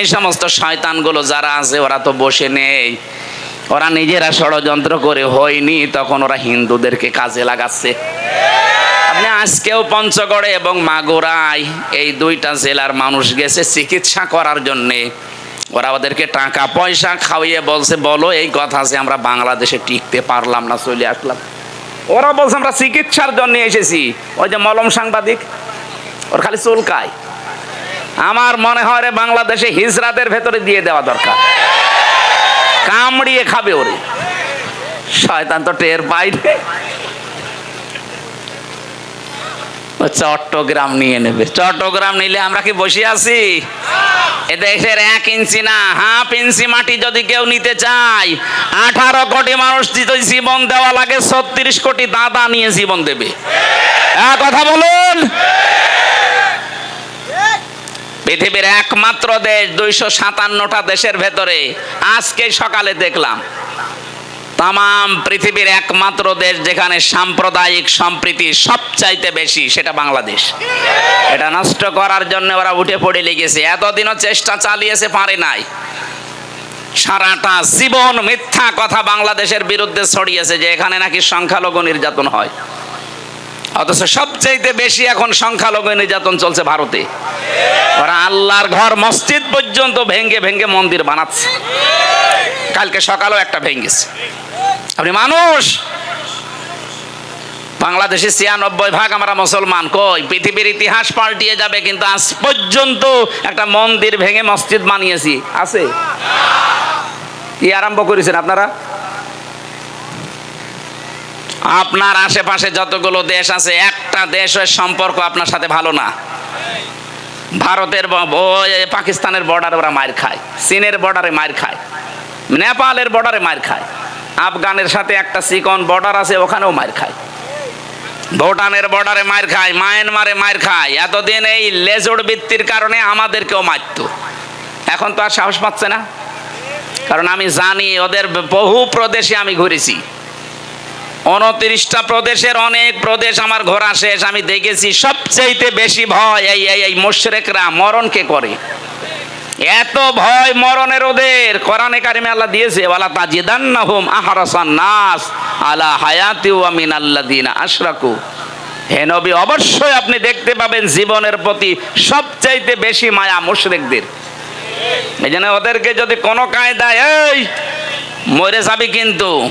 এই সমস্ত শয়তানগুলো যারা আছে, ওরা তো বসে নেই। ওরা নিজেরা ষড়যন্ত্র করে হয়নি, তখন ওরা হিন্দুদেরকে কাজে লাগাচ্ছে। আজকেও পঞ্চগড়ে এবং মাগুরায় এই দুইটা জেলার মানুষ গেছে চিকিৎসা করার জন্যে। ওরা ওদেরকে টাকা পয়সা খাওয়িয়ে বলছে, বলো, এই কথা যে আমরা বাংলাদেশে টিকতে পারলাম না, চলে আসলাম। ওরা বলছে, আমরা চিকিৎসার জন্য এসেছি। ওই যে মলম সাংবাদিক, ওর খালি চুলকায়। আমার মনে হয় রে বাংলাদেশে হিজরাদের ভেতরে দিয়ে দেওয়া দরকার। কামড়িয়ে খাবে ওরে। শয়তান তো টের পাইবে চট্টগ্রাম নিয়ে নেবে। চট্টগ্রাম নিলে আমরা কি বসে আছি? এ দেশের এক ইঞ্চি না, হাফ ইঞ্চি মাটি যদি কেউ নিতে চায়, আঠারো কোটি মানুষ যদি জীবন দেওয়া লাগে, ছত্রিশ কোটি দাদা নিয়ে জীবন দেবে। কথা বলুন। পৃথিবীর একমাত্র দেশ দুইশো সাতান্নটা দেশের ভেতরে। আজকে সকালে দেখলাম তাম পৃথিবীর একমাত্র দেশ যেখানে সাম্প্রদায়িক সম্প্রীতি সবচাইতে বেশি, সেটা বাংলাদেশ। এটা নষ্ট করার জন্য ওরা উঠে পড়ে লেগেছে। এতদিনও চেষ্টা চালিয়েছে, পারে নাই। সারাটা জীবন মিথ্যা কথা বাংলাদেশের বিরুদ্ধে ছড়িয়েছে, যে এখানে নাকি সংখ্যালঘু নির্যাতন হয়। অথচ সবচাইতে বেশি এখন সংখ্যালঘু নির্যাতন চলছে ভারতে। ওরা আল্লাহর ঘর মসজিদ পর্যন্ত ভেঙ্গে ভেঙ্গে মন্দির বানাচ্ছে। কালকে সকালেও একটা ভেঙ্গেছে। আপনি মানুষ! বাংলাদেশে ছিয়ানব্বই ভাগ আমরা মুসলমান। কই? পৃথিবীর ইতিহাস পাল্টিয়ে যাবে, কিন্তু আজ পর্যন্ত একটা মন্দির ভেঙে মসজিদ বানিয়েছি। আছে? কি আরম্ভ করেছেন আপনারা? আপনার আশেপাশে যতগুলো দেশ আছে, একটা দেশের সম্পর্ক আপনার সাথে ভালো না। ভারতের পাকিস্তানের বর্ডারে ওরা মার খায়, চীনের বর্ডারে মার খায়, নেপালের বর্ডারে মার খায়, আফগানের সাথে একটা সিকন বর্ডার আছে, ওখানেও মার খায়। ভুটানের বর্ডারে মার খায়, মায়ানমারে মার খায়। এতদিন এই লেজুড় বৃত্তির কারণে আমাদেরকেও মারত। এখন তো আর সাহস পাচ্ছে না। কারণ আমি জানি ওদের বহু প্রদেশে আমি ঘুরেছি। উনত্রিশটা প্রদেশের অনেক প্রদেশ আমার ঘোরা শেষ। আমি দেখেছি সবচাইতে বেশি ভয় এই এই এই মোশরেকরা মরণকে করে। এত ভয় মরণের ওদের। কোরআনে কারিমে আল্লাহ দিয়েছে, ওয়ালা তাজিদান্নাহুম আহরাসান নাস আলা হায়াতি ওয়া মিনাল্লাযিনা আশরাকু। হে নবী, অবশ্যই আপনি দেখতে পাবেন জীবনের প্রতি সবচাইতে বেশি মায়া মুশরিকদের। এই জন্য ওদেরকে যদি কোনো কায়দায়, এই, মরে যাবি কিন্তু।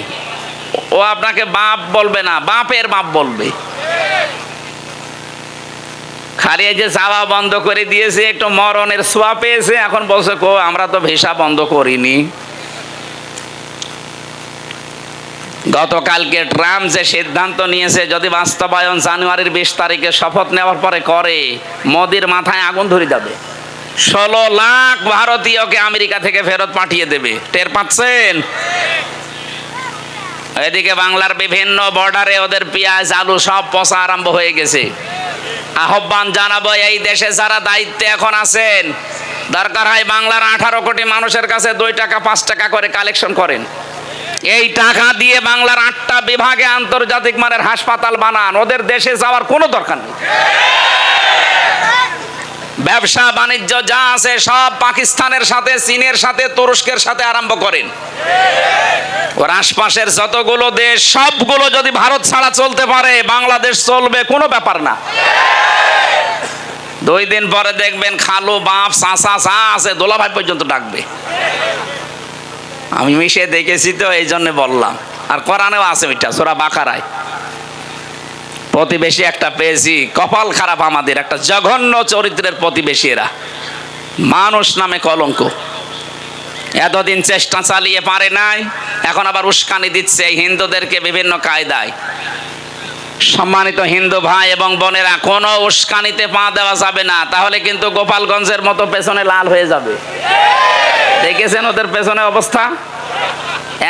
ও আপনাকে বাপ বলবে না, বাপের বাপ বলবে। খালি এই যে চাওয়া বন্ধ করে দিয়েছে, একটু মরণের ছোঁয়া পেয়েছে, এখন বলছে, কো, আমরা তো ভিসা বন্ধ করিনি। গতকালকে ট্রাম্প যে সিদ্ধান্ত নিয়েছে, যদি বাস্তবায়ন জানুয়ারির বিশ তারিখে শপথ নেওয়ার পরে করে, মোদির মাথায় আগুন ধরে যাবে। ষোলো লাখ ভারতীয়কে আমেরিকা থেকে ফেরত পাঠিয়ে দেবে। টের পাচ্ছেন? এদিকে বাংলার বিভিন্ন বর্ডারে ওদের পেঁয়াজ, আলু সব পচা আরম্ভ হয়ে গেছে। আহ্বান জানাব এই দেশে যারা দায়িত্বে এখন আছেন, দরকার হয় বাংলার আঠারো কোটি মানুষের কাছে দুই টাকা, পাঁচ টাকা করে কালেকশন করেন। এই টাকা দিয়ে বাংলার আটটা বিভাগে আন্তর্জাতিক মানের হাসপাতাল বানান, ওদের দেশে যাওয়ার কোনো দরকার নেই। ব্যবসা, বাণিজ্য যা আছে সব পাকিস্তানের সাথে, চীনের সাথে, তুরস্কের সাথে আরম্ভ করেন। ওর আশপাশের যতগুলো দেশ, সবগুলো যদি ভারত ছাড়া চলতে পারে, বাংলাদেশ চলবে কোনো ব্যাপার না। দুই দিন পরে দেখবেন খালু, বাপ চাষা চা আছে, দোলাভাই পর্যন্ত ডাকবে। আমি মিশে দেখেছি তো এই জন্য বললাম। আর কোরআনেও আছে ওইটা সোরা বাকারায়। প্রতিবেশী একটা পেয়েছি। কপাল খারাপ আমাদের, একটা জঘন্য চরিত্রের প্রতিবেশী এরা। মানুষ নামে কলঙ্ক। এতদিন চেষ্টা চালিয়ে পারে নাই, এখন আবার উস্কানি দিচ্ছে হিন্দুদেরকে বিভিন্ন কায়দায়। সম্মানিত হিন্দু ভাই এবং বোনেরা, কোনো উস্কানিতে পা দেওয়া যাবে না, তাহলে কিন্তু গোপালগঞ্জের মতো পেছনে লাল হয়ে যাবে। দেখেছেন ওদের পেছনে অবস্থা?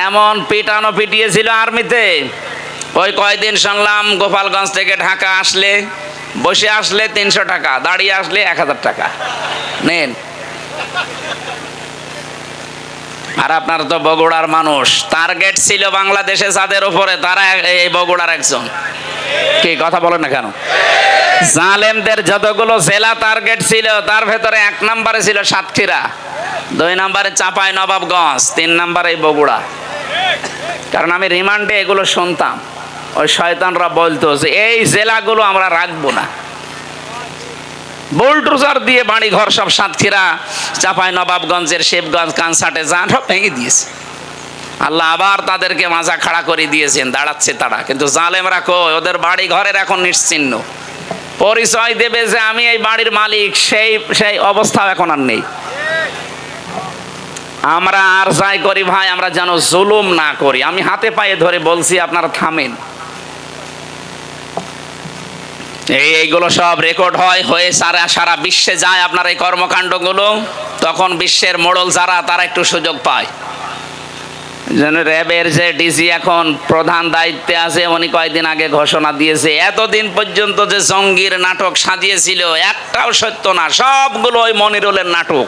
এমন পিটানো পিটিয়েছিল আর্মিতে। ওই কয়দিন শুনলাম গোপালগঞ্জ থেকে ঢাকা আসলে, বসে আসলে তিনশো টাকা, দাঁড়িয়ে আসলে এক হাজার টাকা। নেন। আর আপনার তো বগুড়ার মানুষ টার্গেট ছিল বাংলাদেশে যাদের উপরে, তারা এই বগুড়ার একজন। কি, কথা বলেন না কেন? জালেমদের যতগুলো জেলা টার্গেট ছিল, তার ভেতরে এক নম্বরে ছিল সাতক্ষীরা, দুই নম্বরে চাপাই নবাবগঞ্জ, তিন নম্বরে বগুড়া। কারণ আমি রিমান্ডে এগুলো শুনতাম। ওই শয়তানরা বলতো যে, এই জেলাগুলো আমরা রাখব না। বোল্ট্রুজার দিয়ে বাড়ি ঘর সব সাতক্ষীরা, চাপাই নবাবগঞ্জের শিবগঞ্জ কানসাটে যান সব ভেঙে দিয়েছে। আল্লাহ আবার তাদেরকে মাজা খাড়া করে দিয়েছেন, দাঁড়াচ্ছে তারা। কিন্তু জালেমরা কই? ওদের বাড়ি ঘরের এখন নিশ্চিহ্ন পরিচয় দেবে যে, আমি এই বাড়ির মালিক, সেই সেই অবস্থা এখন আর নেই। আমরা আর যাই করি ভাই, আমরা যেন জুলুম না করি। আমি হাতে পায়ে ধরে বলছি, আপনারা থামেন। এই, এইগুলো সব রেকর্ড হয়, হয়ে সারা সারা বিশ্বে যায় আপনার এই কর্মকাণ্ডগুলো। তখন বিশ্বের মোড়ল যারা, তারা একটু সুযোগ পায়। যেন র্যাবের যে ডিসি এখন প্রধান দায়িত্বে আছে, উনি কয়েকদিন আগে ঘোষণা দিয়েছে, এতদিন পর্যন্ত যে জঙ্গির নাটক সাজিয়েছিল, একটাও সত্য না, সবগুলো ওই মনিরুলের নাটক।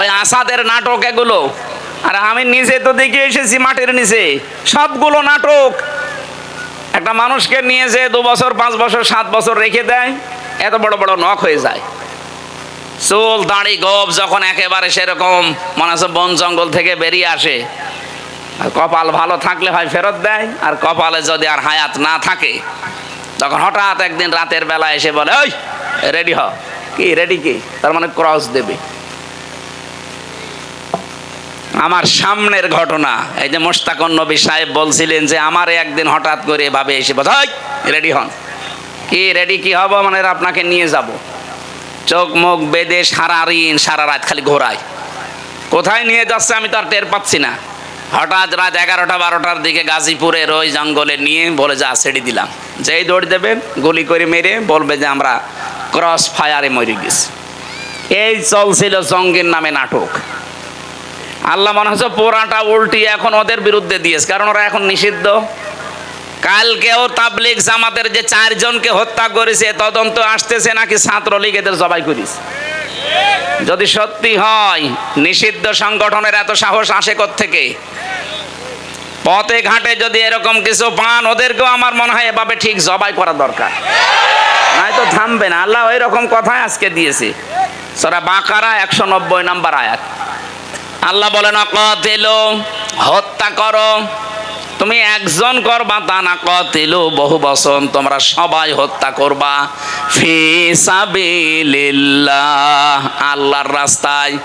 ওই আসাদের নাটক এগুলো। আর আমি নিজে তো দেখে এসেছি মাটির নিচে, সবগুলো নাটক। একটা মানুষকে নিয়ে যে দু বছর, পাঁচ বছর, সাত বছর রেখে দেয়, এত বড় বড় নখ হয়ে যায়। চুল, দাঁড়ি, গোপ যখন একেবারে সেরকম মনে হচ্ছে বন জঙ্গল থেকে বেরিয়ে আসে, আর কপাল ভালো থাকলে হয় ফেরত দেয়, আর কপালে যদি আর হায়াত না থাকে, তখন হঠাৎ একদিন রাতের বেলা এসে বলে, ওই, রেডি হ। কি, রেডি কি? তার মানে ক্রস দেবে। আমার সামনের ঘটনা। এই যে মোস্তাকন নবী সাহেব বলছিলেন যে, আমারে একদিন হঠাৎ করে এভাবে এসে ওই রেডি হন। কি রেডি, কি হব? মানে আপনাকে নিয়ে যাব। চোখ মুখ বেদে সারা ঋণ সারা রাত খালি ঘোরায়। কোথায় নিয়ে যাচ্ছে আমি তো আর টের পাচ্ছি না। হঠাৎ রাত এগারোটা, বারোটার দিকে গাজীপুরের ওই জঙ্গলে নিয়ে বলে, যা, ছেড়ে দিলাম। যেই দৌড় দেবেন, গুলি করে মেরে বলবে যে, আমরা ক্রস ফায়ারে মরে গেছি। এই চলছিল জঙ্গের নামে নাটক। আল্লাহ মনে হচ্ছে পোড়াটা উল্টি এখন ওদের বিরুদ্ধে দিয়েছে, কারণ ওরা এখন নিষিদ্ধ। কালকেও তাবলিক জামাতের যে চারজনকে হত্যা করেছে তদন্ত আসতেছে নাকি ছাত্রলীগ এদের জবাই করিস? যদি সত্যি হয়, নিষিদ্ধ সংগঠনের এত সাহস আসে থেকে পথে ঘাটে যদি এরকম কিছু পান, ওদেরকেও আমার মনে হয় এভাবে ঠিক জবাই করা দরকার। নয়তো থামবে না, আল্লাহ ওই রকম কথাই আজকে দিয়েছে। সরা বাঁকারা একশো নব্বই নাম্বার আয়াত। আল্লাহ বলেন, অকতিল, হত্যা করো। তুমি একজন করবা তা না কতিল বহু বছর তোমরা সবাই হত্যা করবা। ফি সাবিলিল্লাহ, আল্লাহর রাস্তায়।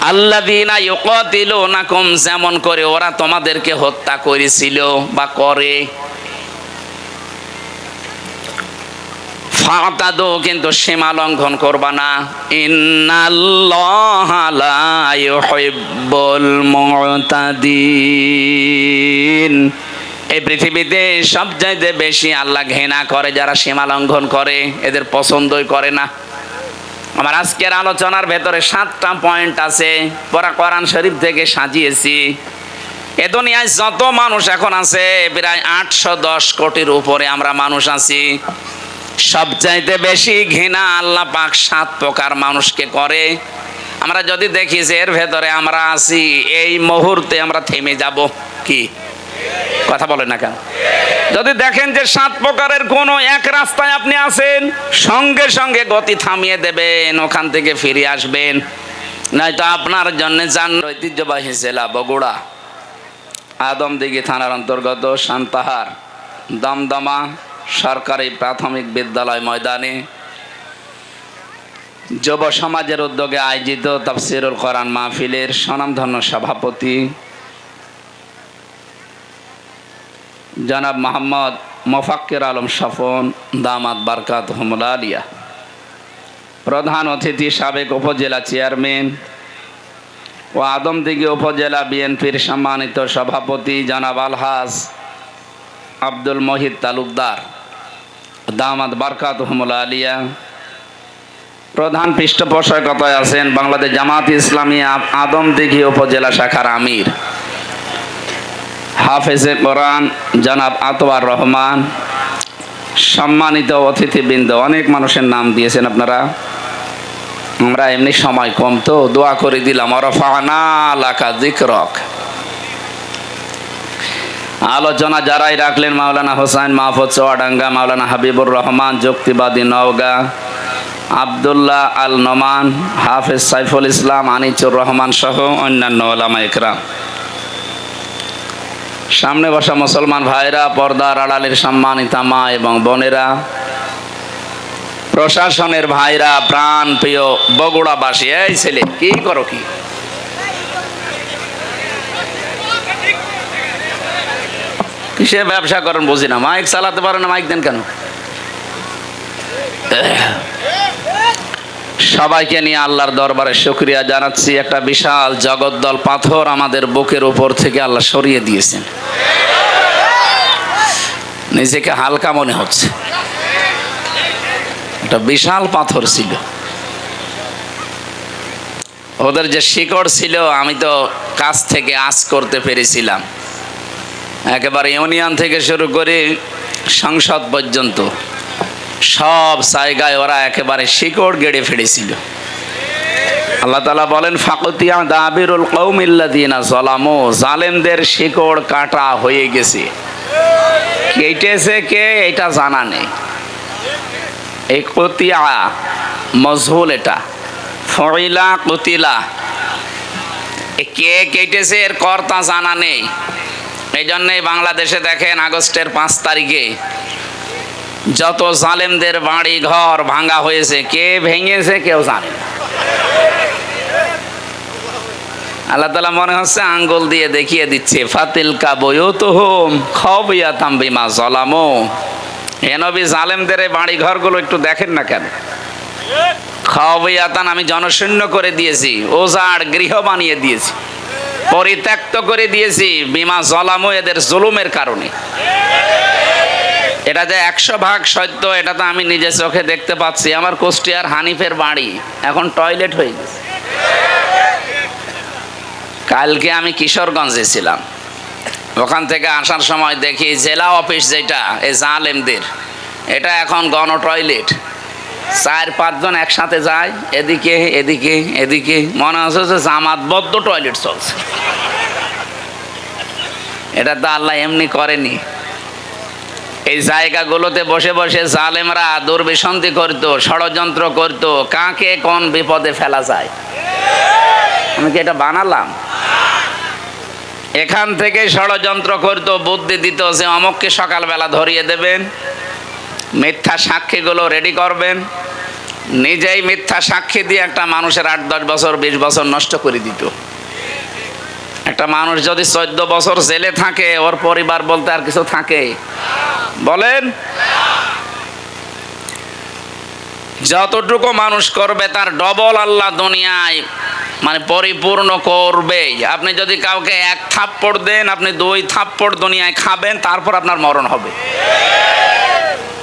আল্লাদিনা ইউকাতিলুনাকুম, যেমন করে ওরা তোমাদেরকে হত্যা করেছিল বা করে। ফাতাদো কিন্তু সীমা লঙ্ঘন করবা না। মুতাদিন। এই পৃথিবীতে সবচাইতে বেশি আল্লাহ ঘৃণা করে, যারা সীমা লঙ্ঘন করে, এদের পছন্দই করে না। আমার আজকের আলোচনার ভেতরে সাতটা পয়েন্ট আছে পরা কোরআন শরীফ থেকে সাজিয়েছি। এ দুনিয়ায় যত মানুষ এখন আছে, প্রায় আটশো দশ কোটির উপরে আমরা মানুষ আছি। সবচাইতে বেশি ঘৃণা আল্লাহ পাক সাত প্রকার মানুষকে করে। আমরা যদি দেখি যে এর ভেতরে আমরা আছি, এই মুহূর্তে আমরা থেমে যাব কি? কথা বলেন না কেন? যদি দেখেন যে সাত প্রকারের কোনো এক রাস্তায় আপনি আছেন, সঙ্গে সঙ্গে গতি থামিয়ে দেবেন, ওখান থেকে ফিরে আসবেন। নয়তো আপনার জন্য যান ঐতিহ্যবাহী জেলা বগুড়া। আদমদিঘি থানার অন্তর্গত সান্তাহার, দমদমা সরকারি প্রাথমিক বিদ্যালয় ময়দানে যুব সমাজের উদ্যোগে আয়োজিত তফসিরুল কোরআন মাহফিলের স্বনামধন্য সভাপতি জনাব মোহাম্মদ মোফাক্কির আলম স্বপন দামাত বারকাত আলিয়া। প্রধান অতিথি সাবেক উপজেলা চেয়ারম্যান ও আদমদিঘি উপজেলা বিএনপির সম্মানিত সভাপতি জনাব আলহাজ আব্দুল মহিদ তালুকদার। দামাত বারকাত আলিয়া। প্রধান পৃষ্ঠপোষকতায় আছেন, বাংলাদেশ জামাত ইসলামী আদমদিঘি উপজেলা শাখার আমির। হাফেজে কোরআন জনাব আতোয়ার রহমান, সম্মানিত অতিথিবৃন্দ, অনেক মানুষের নাম দিয়েছেন আপনারা। আমরা এমনি সময় কম, তো দোয়া করে দিলাম, অরফানা লাকা দিকরক আলোচনা যারাই রাখলেন মাওলানা হোসাইন মাহফুজ চুয়াডাঙ্গা, মাওলানা হাবিবুর রহমান, যুক্তিবাদী নওগাঁ, আবদুল্লাহ আল নোমান, হাফেজ সাইফুল ইসলাম, আনিচুর রহমান সহ অন্যান্য ওলামা ইকরাম সামনে বসা মুসলমান ভাইরা, পর্দার আড়ালের সম্মানিতা মা এবং বোনেরা, প্রশাসনের ভাইরা প্রাণ প্রিয় বগুড়াবাসী, এই ছেলে, কি করো কি? কিসে ব্যবসা করেন বুঝি না? মাইক চালাতে পারেন না, মাইক দেন কেন? সবাইকে নিয়ে আল্লাহর দরবারে শুক্রিয়া জানাচ্ছি। একটা বিশাল জগদ্দল পাথর আমাদের বুকের উপর থেকে আল্লাহ সরিয়ে দিয়েছেন। নিজেকে হালকা মনে হচ্ছে। একটা বিশাল পাথর ছিল। ওদের যে শিকড় ছিল, আমি তো কাছ থেকে আজ করতে পেরেছিলাম। একেবারে ইউনিয়ন থেকে শুরু করে সংসদ পর্যন্ত সব জায়গায় ওরা একেবারে শিকড় গেড়ে ফেলেছিল। আল্লাহ তালা বলেন, ফাকতিয়া দাবিরুল কৌমিল্লাদিনা জলামো জালেমদের শিকড় কাটা হয়ে গেছে। কেটেছে কে? এটা জানা নেই। এই কতিয়া মজহুল এটা। ফইলা কতিলা। কে কেটেছে? এর কর্তা জানা নেই। এই জন্যই বাংলাদেশে দেখেন আগস্টের পাঁচ তারিখে যত জালেমদের বাড়ি, ঘর ভাঙা হয়েছে, কে ভেঙেছে কেউ জানে আল্লাহ তালা মনে হচ্ছে আঙ্গুল দিয়ে দেখিয়ে দিচ্ছে, ফাতিল কা তো হোম খবিয়া তাম্বিমা জলামো এনবি জালেমদের এই বাড়ি ঘরগুলো একটু দেখেন না কেন? খবিয়াতান আমি জনশূন্য করে দিয়েছি ওজাড় গৃহ বানিয়ে দিয়েছি। পরিত্যক্ত করে দিয়েছি বিমা জলামো এদের জুলুমের কারণে। এটা যে একশো ভাগ সত্য, এটা তো আমি নিজে চোখে দেখতে পাচ্ছি। আমার কুষ্টিয়ার হানিফের বাড়ি এখন টয়লেট হয়ে গেছে। কালকে আমি কিশোরগঞ্জে ছিলাম। ওখান থেকে আসার সময় দেখি জেলা অফিস যেটা, এই জালেমদের, এটা এখন গণ টয়লেট চার পাঁচজন একসাথে যায়, এদিকে এদিকে এদিকে। মনে হচ্ছে যে জামাতবদ্ধ টয়লেট চলছে। এটা তো আল্লাহ এমনি করেনি। এই জায়গাগুলোতে বসে বসে জালেমরা দুর্বিসন্ধি করত, ষড়যন্ত্র করত, কাকে কোন বিপদে ফেলা যায়। আমি কি এটা বানালাম? এখান থেকে ষড়যন্ত্র করতো, বুদ্ধি দিত যে অমককে সকালবেলা ধরিয়ে দেবেন। মিথ্যা সাক্ষীগুলো রেডি করবেন। নিজেই মিথ্যা সাক্ষী দিয়ে একটা মানুষের আট, দশ বছর, বিশ বছর নষ্ট করে দিত। একটা মানুষ যদি চোদ্দ বছর জেলে থাকে, ওর পরিবার বলতে আর কিছু থাকে। বলেন, যতটুকু মানুষ করবে তার ডবল আল্লাহ দুনিয়ায় মানে পরিপূর্ণ করবে। আপনি যদি কাউকে এক থাপ্পড় দেন, আপনি দুই থাপ্পড় দুনিয়ায় খাবেন, তারপর আপনার মরণ হবে।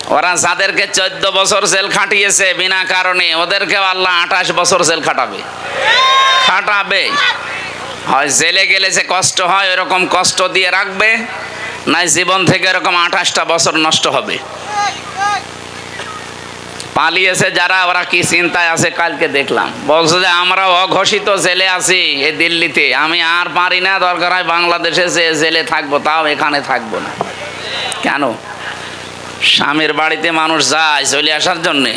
ওরা যাদেরকে চোদ্দ বছর জেল খাটিয়েছে বিনা কারণে, ওদেরকেও আল্লাহ আঠাশ বছর জেল খাটাবে। খাটাবে। হয় জেলে গেলে যে কষ্ট হয় এরকম কষ্ট দিয়ে রাখবে, নাই জীবন থেকে এরকম আঠাশটা বছর নষ্ট হবে। পালিয়েছে যারা, ওরা কি চিন্তায় আছে কালকে দেখলাম। বলছে যে, আমরা অঘোষিত জেলে আছি এই দিল্লিতে। আমি আর পারি না, দরকার হয় বাংলাদেশে যে জেলে থাকব, তাও এখানে থাকব না। কেন? স্বামীর বাড়িতে মানুষ যায় চলে আসার জন্যে।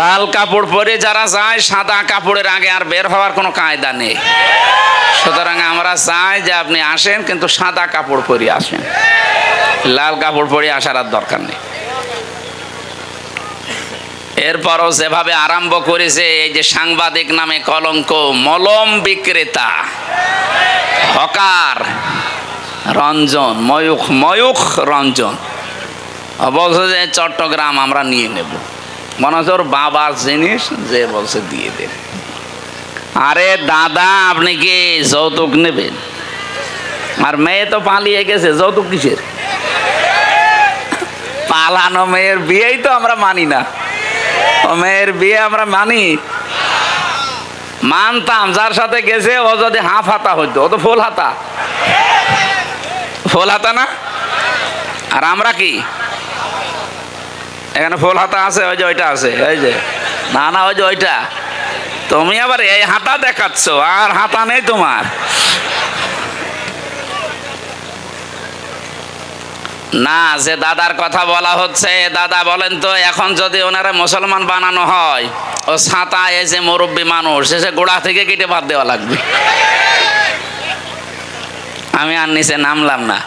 লাল কাপড় পরে যারা যায়, সাদা কাপড়ের আগে আর বের হওয়ার কোনো কায়দা নেই। সুতরাং আমরা চাই যে আপনি আসেন, কিন্তু সাদা কাপড় পরে আসেন। লাল কাপড় পরে আসার আর দরকার নেই। এরপরও যেভাবে আরম্ভ করেছে, এই যে সাংবাদিক নামে কলঙ্ক, মলম বিক্রেতা, হকার রঞ্জন, ময়ূখ ময়ূখ রঞ্জন। বলছে যে, চট্টগ্রাম আমরা নিয়ে নেব। মনে হচ্ছে ওর বাবার জিনিস যে বলছে দিয়ে দেবে। আরে দাদা, আপনি কি যৌতুক নেবেন? আর মেয়ে তো পালিয়ে গেছে, যৌতুক কিসের? পালানো মেয়ের বিয়েই তো আমরা মানি না। ও মেয়ের বিয়ে আমরা মানি। মানতাম, যার সাথে গেছে, ও যদি হাফ হাতা হইতো, ও তো ফুল হাতা। ফুল হাতা না? আর আমরা কি? এখানে ফুল হাতা আছে, ওই যে ওইটা আছে, এই যে। না না, ওই যে ওইটা। তুমি আবার এই হাতা দেখাচ্ছ, আর হাতা নেই তোমার। না, যে দাদার কথা বলা হচ্ছে, দাদা বলেন তো, এখন যদি ওনারা মুসলমান বানানো হয়, ও এই যে মুরব্বী মানুষ এসে গোড়া থেকে কেটে বাদ দেওয়া লাগবে। আমি আর নিচে নামলাম না।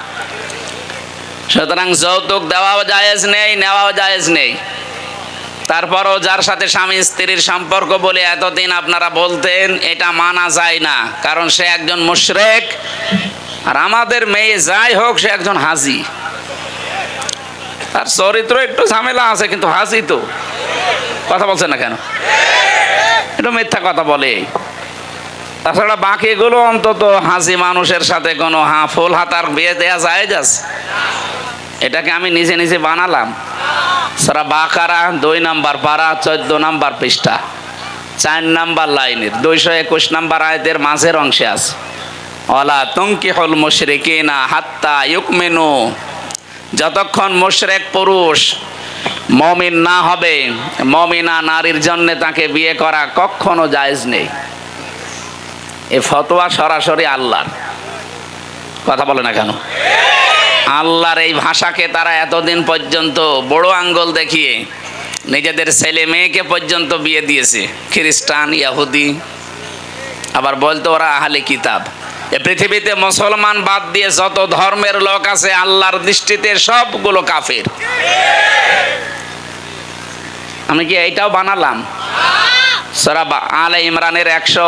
সুতরাং যৌতুক দেওয়াও জায়েজ নেই, নেওয়াও জায়েজ নেই। তারপরও যার সাথে স্বামী স্ত্রীর সম্পর্ক বলে এতদিন আপনারা বলতেন, এটা মানা যায় না, কারণ সে একজন মুশরেক। আর আমাদের মেয়ে যাই হোক, সে একজন হাজি। তার চরিত্র একটু ঝামেলা আছে, কিন্তু হাজি তো। কথা বলছে না কেন? একটু মিথ্যা কথা বলে। তাছাড়া বাকিগুলো অন্তত হাসি মানুষের সাথে কোনো হা ফুল হাতার বিয়ে দেয়া যায় যাচ্ছে এটাকে আমি নিজে নিজে বানালাম। সারা বাকারা দুই নাম্বার পারা চোদ্দ নাম্বার পৃষ্ঠা, চার নাম্বার লাইনের, দুইশো একুশ নাম্বার আয়তের মাঝের অংশে আছে। অলা তঙ্কি হল মুশরিকে না হাত্তা ইউকমেনু, যতক্ষণ মুশরেক পুরুষ মমিন না হবে, মমিনা নারীর জন্যে তাকে বিয়ে করা কখনো জায়েজ নেই। এ ফতোয়া সরাসরি আল্লাহর। কথা বলে না কেন? আল্লাহর এই ভাষাকে তারা এতদিন পর্যন্ত বড় আঙ্গল দেখিয়ে নিজেদের ছেলে মেয়েকে পর্যন্ত বিয়ে দিয়েছে। খ্রিস্টান ইয়াহুদি আবার বলতো ওরা আহলে কিতাব। এ পৃথিবীতে মুসলমান বাদ দিয়ে যত ধর্মের লোক আছে, আল্লাহর দৃষ্টিতে সবগুলো কাফের। আমি কি এইটাও বানালাম? সরা আলে ইমরানের একশো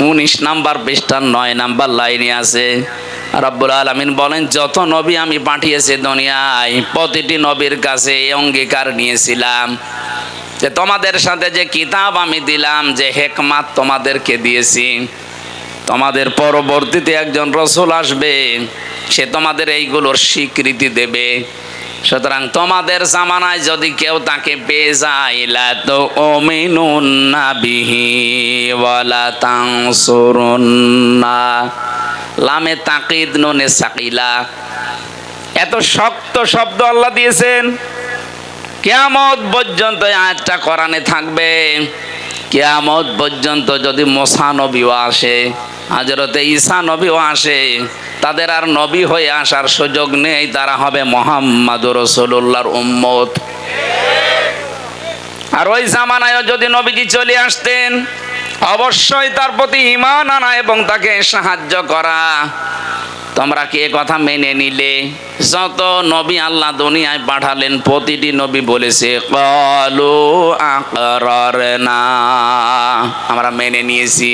উনিশ নাম্বার পৃষ্ঠার নয় নাম্বার লাইনে আছে। রব্বুল আলমিন বলেন, যত নবী আমি পাঠিয়েছি দুনিয়ায়, প্রতিটি নবীর কাছে এই অঙ্গীকার নিয়েছিলাম। যে তোমাদের সাথে যে কিতাব আমি দিলাম, যে হেকমাত তোমাদেরকে দিয়েছি। তোমাদের পরবর্তীতে একজন রসুল আসবে, সে তোমাদের এইগুলোর স্বীকৃতি দেবে। সুতরাং তোমাদের জামানায় যদি কেউ তাকে পেয়ে যায় লা তো ওমিনুন্না বিহি ওয়ালা লামে তাকিদ নুনে সাকিলা। এত শক্ত শব্দ আল্লাহ দিয়েছেন। কেয়ামত পর্যন্ত আয়াতটা কোরআনে থাকবে। কেয়ামত পর্যন্ত যদি মোসা নবীও আসে হাজরতে ঈসা নবীও আসে তাদের আর নবী হয়ে আসার সুযোগ নেই, তারা হবে মোহাম্মদ রসুল্লাহর উম্মত। আর ওই জামানায় যদি নবীজি চলে আসতেন, অবশ্যই তার প্রতি ইমান আনা এবং তাকে সাহায্য করা। তোমরা কি কথা মেনে নিলে? যত নবী আল্লাহ দুনিয়ায় পাঠালেন, প্রতিটি নবী বলেছে, কলু আমরা মেনে নিয়েছি।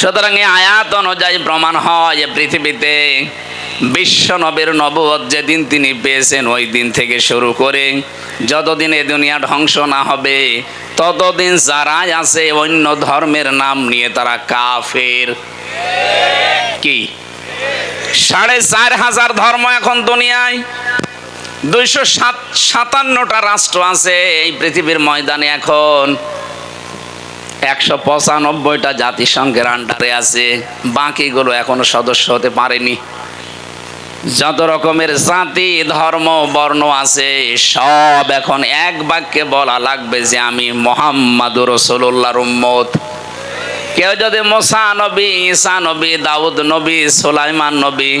সুতরাং এই আয়াত অনুযায়ী প্রমাণ হয় যে পৃথিবীতে বিশ্ব নবীর নবদ যেদিন তিনি পেয়েছেন, ওই দিন থেকে শুরু করে যতদিন এ দুনিয়া ধ্বংস না হবে, ততদিন যারাই আছে অন্য ধর্মের নাম নিয়ে তারা কাফের। কি? সাড়ে চার হাজার ধর্ম এখন দুনিয়ায়। দুইশো সাত সাতান্নটা রাষ্ট্র আছে এই পৃথিবীর ময়দানে এখন। একশো পঁচানব্বইটা জাতিসংঘের আন্ডারে আছে। বাকিগুলো এখনও সদস্য হতে পারেনি। যত রকমের জাতি, ধর্ম, বর্ণ আছে, সব এখন এক বাক্যে বলা লাগবে যে আমি মোহাম্মদ রসুল্লাহর উম্মত। কেউ যদি মোসা নবী, ঈসা নবী, দাউদ নবী, সোলাইমান নবী,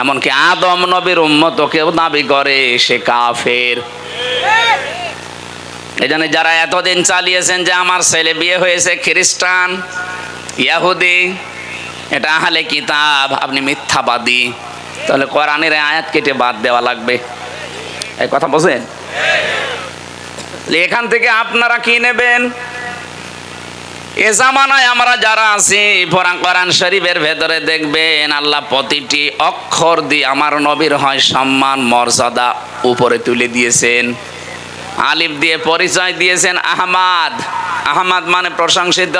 এমনকি আদম নবীর উম্মত কেউ দাবি করে সে কাফের। এই জন্য যারা এতদিন চালিয়েছেন যে আমার ছেলে বিয়ে হয়েছে খ্রিস্টান, ইয়াহুদি, এটা আহলে কিতাব, আপনি মিথ্যাবাদী। তাহলে কোরআনের আয়াত কেটে বাদ দেওয়া লাগবে। এই কথা বোঝেন এখান থেকে আপনারা কি নেবেন? এ জামানায় আমরা যারা আছি কোরআন কোরআন শরীফের ভেতরে দেখবেন, আল্লাহ প্রতিটি অক্ষর দিয়ে আমার নবীর হয় সম্মান, মর্যাদা উপরে তুলে দিয়েছেন। আলিফ দিয়ে পরিচয় দিয়েছেন আহমাদ। আহমাদ মানে প্রশংসিত।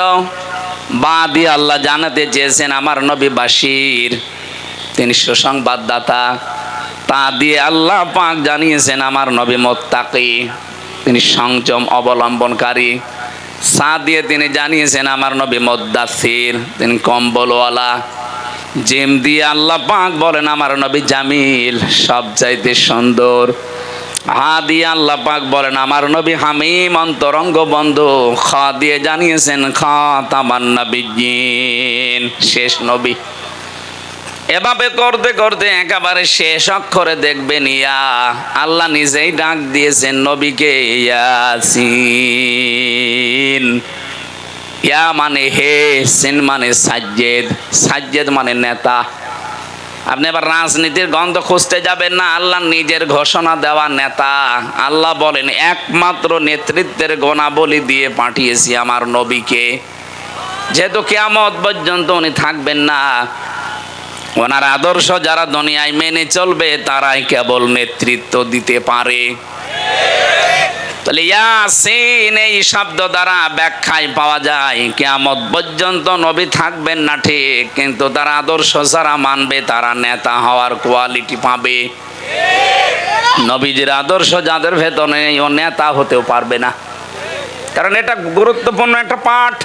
বা দিয়ে আল্লাহ জানাতে চেয়েছেন আমার নবী বাসির তিনি সুসংবাদদাতা। তা দিয়ে আল্লাহ পাক জানিয়েছেন আমার নবী মোত্তাকি। তিনি সংযম অবলম্বনকারী। সা দিয়ে তিনি জানিয়েছেন আমার নবী মোদ্দাসির তিনি কম্বলওয়ালা। জিম দিয়ে আল্লাহ পাক বলেন, আমার নবী জামিল সব চাইতে সুন্দর। হা দিয়ে আল্লাহ পাক বলেন, আমার নবী হামিম অন্তরঙ্গ বন্ধু খ দিয়ে জানিয়েছেন খ তামান নবীন শেষ নবী। এভাবে করতে করতে একেবারে শেষ অক্ষরে দেখবেন, ইয়া, আল্লাহ নিজেই ডাক দিয়েছেন নবীকে, ইয়াসিন। ইয়া মানে হে, সিন মানে সাজ্জেদ সাজ্জেদ মানে নেতা। আপনি এবার রাজনীতির গন্ধ খুঁজতে যাবেন না, আল্লাহ নিজের ঘোষণা দেওয়া নেতা। আল্লাহ বলেন, একমাত্র নেতৃত্বের গণাবলী দিয়ে পাঠিয়েছি আমার নবীকে। যেহেতু কেয়ামত পর্যন্ত উনি থাকবেন না, ওনার আদর্শ যারা দুনিয়ায় মেনে চলবে, তারাই কেবল নেতৃত্ব দিতে পারে। তাহলে ইয়াসিন এই শব্দ দ্বারা ব্যাখ্যায় পাওয়া যায়, কেয়ামত পর্যন্ত নবী থাকবেন না ঠিক, কিন্তু তার আদর্শ যারা মানবে তারা নেতা হওয়ার কোয়ালিটি পাবে। নবীজির আদর্শ যাদের ভেতরে ও নেতা হতেও পারবে না। কারণ এটা গুরুত্বপূর্ণ একটা পাঠ।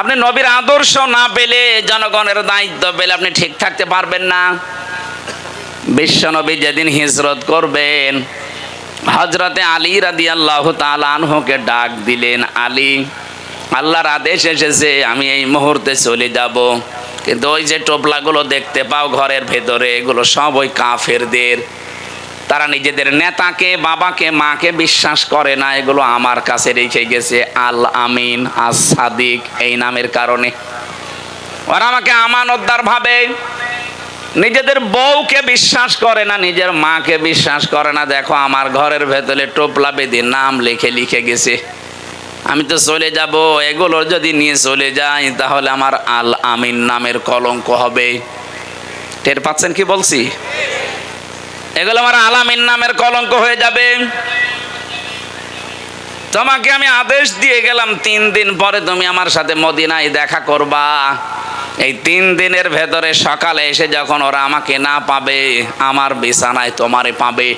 আপনি নবীর আদর্শ না পেলে জনগণের দায়িত্ব পেলে আপনি ঠিক থাকতে পারবেন না। বিশ্ব নবী যেদিন হিজরত করবেন হজরতে আলী রাদি আল্লাহ আনহুকে ডাক দিলেন, আলী, আল্লাহর আদেশ এসেছে, আমি এই মুহূর্তে চলে যাব। কিন্তু ওই যে টোপলাগুলো দেখতে পাও ঘরের ভেতরে, এগুলো সব ওই কাফেরদের। তারা নিজেদের নেতাকে, বাবাকে, মাকে বিশ্বাস করে না, এগুলো আমার কাছে রেখে গেছে। আল আমিন, আস সাদিক, এই নামের কারণে। ওরা আমাকে আমানতদার ভাবে নিজেদের বউকে বিশ্বাস করে না, নিজের মাকে বিশ্বাস করে না। দেখো, আমার ঘরের ভেতরে টোপলা বেঁধে নাম লিখে লিখে গেছে। আমি তো চলে যাব এগুলো যদি নিয়ে চলে যাই, তাহলে আমার আল আমিন নামের কলঙ্ক হবে। টের পাচ্ছেন কি বলছি? এগুলো আমার আলামিন নামের কলঙ্ক হয়ে যাবে। তোমাকে আমি আদেশ দিয়ে গেলাম, তিন দিন পরে তুমি আমার সাথে মদিনায় দেখা করবা। এই তিন দিনের ভেতরে সকালে এসে যখন ওরা আমাকে না পাবে, আমার বিছানায় তোমারে পাবে।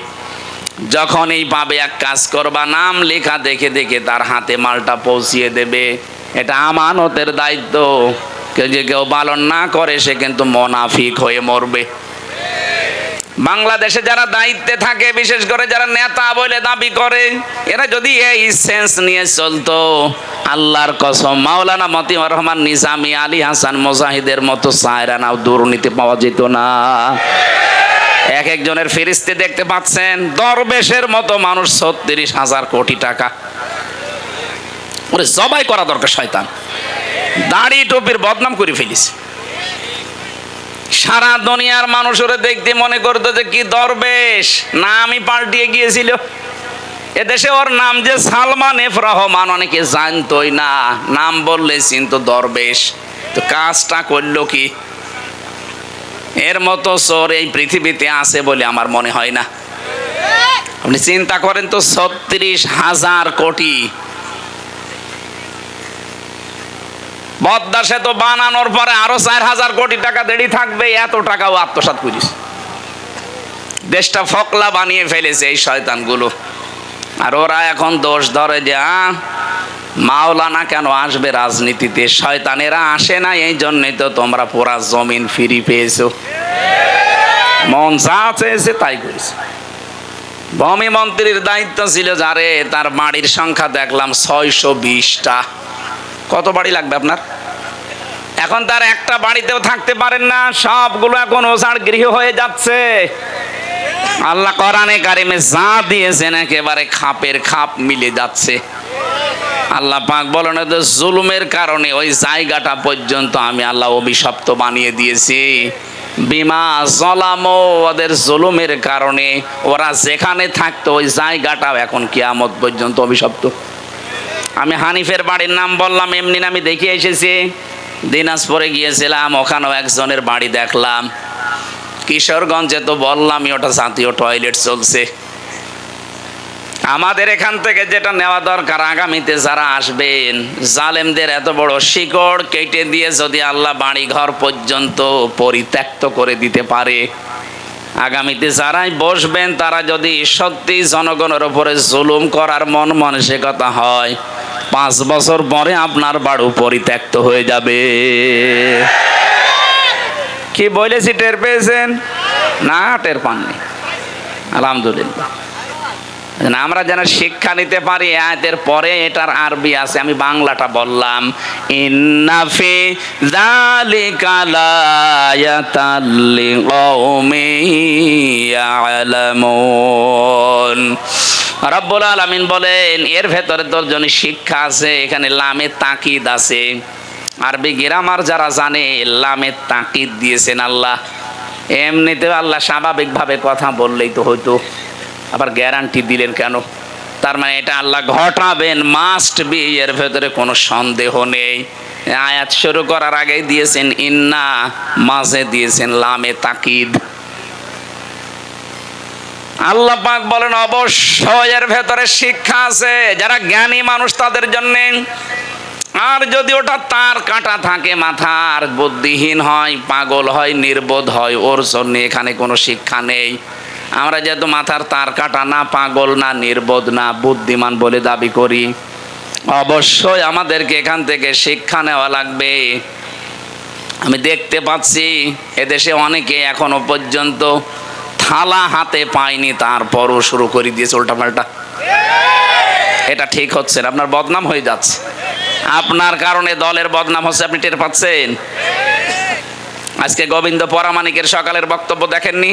যখনই পাবে, এক কাজ করবা, নাম লেখা দেখে দেখে তার হাতে মালটা পৌঁছিয়ে দেবে। এটা আমানতের দায়িত্ব। কেউ যে কেউ পালন না করে, সে কিন্তু মনাফিক হয়ে মরবে। বাংলাদেশে যারা দায়িত্বে থাকে, বিশেষ করে যারা নেতা বলে দাবি করে, এরা যদি এই সেন্স নিয়ে চলতো, আল্লাহর কসম, মাওলানা মতিউর রহমান, নিজামি আলী হাসান মোজাহিদের মতো সায়রানাও দুর্নীতি পাওয়া যেত না। এক একজনের ফিরিস্তি দেখতে পাচ্ছেন, দরবেশের মতো মানুষ ছত্রিশ হাজার কোটি টাকা। ওরে জবাই করা দরকার, শয়তান। দাড়ি টুপির বদনাম করে ফেলিস সারা দুনিয়ার মানুষ ওরে দেখতে মনে করতো যে কি দরবেশ। নামই পাল্টিয়ে গিয়েছিল। এদেশে ওর নাম যে সালমান এফ রহমান, অনেকে জানতোই না। নাম বললে চিন্ত দরবেশ। তো কাজটা করল কি? এর মতো চোর এই পৃথিবীতে আছে বলে আমার মনে হয় না। আপনি চিন্তা করেন তো, ছত্রিশ হাজার কোটি পদ্মা সেতু বানানোর পরে আরও চার হাজার কোটি টাকা দেরি থাকবে, এত টাকাও আত্মসাৎ করিস। দেশটা ফকলা বানিয়ে ফেলেছে এই শয়তানগুলো। আর ওরা এখন দোষ ধরে যে মাওলানা কেন আসবে রাজনীতিতে? শয়তানেরা আসে না, এই জন্যই তো তোমরা পুরা জমিন ফিরি পেয়েছ। মন যা চেয়েছে তাই করেছে। ভূমি মন্ত্রীর দায়িত্ব ছিল যারে, তার বাড়ির সংখ্যা দেখলাম ছয়শো বিশটা। কত বাড়ি লাগবে আপনার? এখন তার একটা বাড়িতেও থাকতে পারেন না, সবগুলো এখন ওষাড় গৃহ হয়ে যাচ্ছে। আল্লাহ কোরআনে কারিমে যা দিয়েছেন একেবারে খাপের খাপ মিলে যাচ্ছে। আল্লাহ পাক বলেন জুলুমের কারণে ওই জায়গাটা পর্যন্ত আমি আল্লাহ অভিশপ্ত বানিয়ে দিয়েছি। বিমা জলামো, ওদের জুলুমের কারণে ওরা যেখানে থাকতো ওই জায়গাটাও এখন কিয়ামত পর্যন্ত অভিশপ্ত। আমি হানিফের বাড়ির নাম বললাম, এমনি আমি দেখে এসেছি। দিনাজপুরে গিয়েছিলাম, ওখানেও একজনের বাড়ি দেখলাম। কিশোরগঞ্জে তো বললামই ওটা জাতীয় টয়লেট চলছে। আমাদের এখান থেকে যেটা নেওয়া দরকার, আগামীতে যারা আসবেন, জালেমদের এত বড় শিকড় কেটে দিয়ে যদি আল্লাহ বাড়ি ঘর পর্যন্ত পরিত্যক্ত করে দিতে পারে। আগামীতে যারাই বসবেন, তারা যদি সত্যি জনগণের ওপরে জুলুম করার মন মানসিকতা হয়, পাঁচ বছর পরে আপনার বাড়ু পরিত্যক্ত হয়ে যাবে। কি বলেছি, টের পেয়েছেন? না, টের পাননি। আলহামদুলিল্লাহ। আমরা যেন শিক্ষা নিতে পারি, আয়াতের পরে এটার আরবি আছে, আমি বাংলাটা বললাম। ইন্নাফি রব্বুল আলামিন বলেন, এর ভেতরে তোর জন্য শিক্ষা আছে, এখানে লামে তাকিদ আছে। আরবি গ্রামার যারা জানে লামে তাকিদ দিয়েছেন আল্লাহ। এমনিতেও আল্লাহ স্বাভাবিকভাবে কথা বললেই তো হয়তো আবার গ্যারান্টি দিলেন কেন? তার মানে এটা আল্লাহ ঘটাবেন মাস্ট বি এর ভেতরে কোনো সন্দেহ নেই। আয়াত শুরু করার আগেই দিয়েছেন, ইন্না মাঝে দিয়েছেন, লামে তাকিদ। আল্লাহ পাক বলেন, অবশ্যই এর ভেতরে শিক্ষা আছে। যারা জ্ঞানী মানুষ, তাদের জন্য। আর যদি ওটা তার কাটা থাকে, মাথার বুদ্ধিহীন হয়, পাগল হয়, নির্বোধ হয়, ওর জন্য এখানে কোনো শিক্ষা নেই। আমরা যেহেতু মাথার তার কাটা না, পাগল না, নির্বোধ না, বুদ্ধিমান বলে দাবি করি, অবশ্যই আমাদেরকে এখান থেকে শিক্ষা নেওয়া লাগবে। আমি দেখতে পাচ্ছি, এদেশে অনেকে এখনও পর্যন্ত থালা হাতে পায়নি, তারপরও শুরু করে দিয়েছে উল্টাপাল্টা। এটা ঠিক হচ্ছে না, আপনার বদনাম হয়ে যাচ্ছে। আপনার কারণে দলের বদনাম হচ্ছে, আপনি টের পাচ্ছেন? আজকে গোবিন্দ পরামানিকের সকালের বক্তব্য দেখেননি?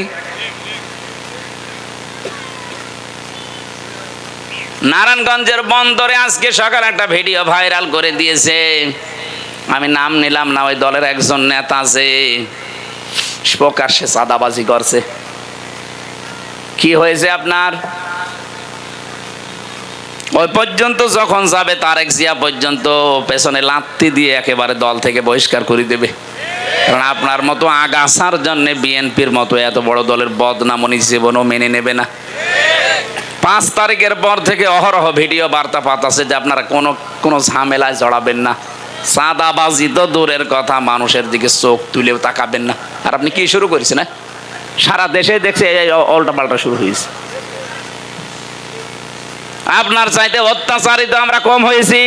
নারায়ণগঞ্জের বন্দরে আজকে সকালে একটা ভিডিও ভাইরাল করে দিয়েছে। আমি নাম নিলাম না, ওই দলের একজন নেতা আছে। প্রকাশ্যে সাদাবাজি করছে। কি হয়েছে আপনার? ওই পর্যন্ত যখন যাবে, তারেক জিয়া পর্যন্ত পেছনে লাত্তি দিয়ে একেবারে দল থেকে বহিষ্কার করে দেবে। কারণ আপনার মতো আগাছার জন্য বিএনপির মতো এত বড় দলের বদনাম উনি জীবনও মেনে নেবে না। পাঁচ তারিখের পর থেকে অহরহ ভিডিও বার্তা পাতাছে যে আপনারা কোনো কোনো ঝামেলায় জড়াবেন না। সাদাবাজি তো দূরের কথা, মানুষের দিকে চোখ তুলেও তাকাবেন না। আর আপনি কি শুরু করেছেন হ্যাঁ? সারা দেশে দেখছে এই পাল্টা শুরু হয়েছে। আপনার চাইতে অত্যাচারিত আমরা কম হয়েছি।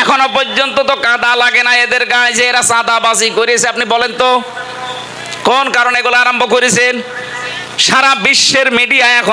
এখনও পর্যন্ত তো কাদা লাগে না এদের গায়ে যে এরা সাদাবাজি করেছে, আপনি বলেন তো। কোন কারণে এগুলো আরম্ভ করেছেন? সারা বিশ্বের মিডিয়া এখন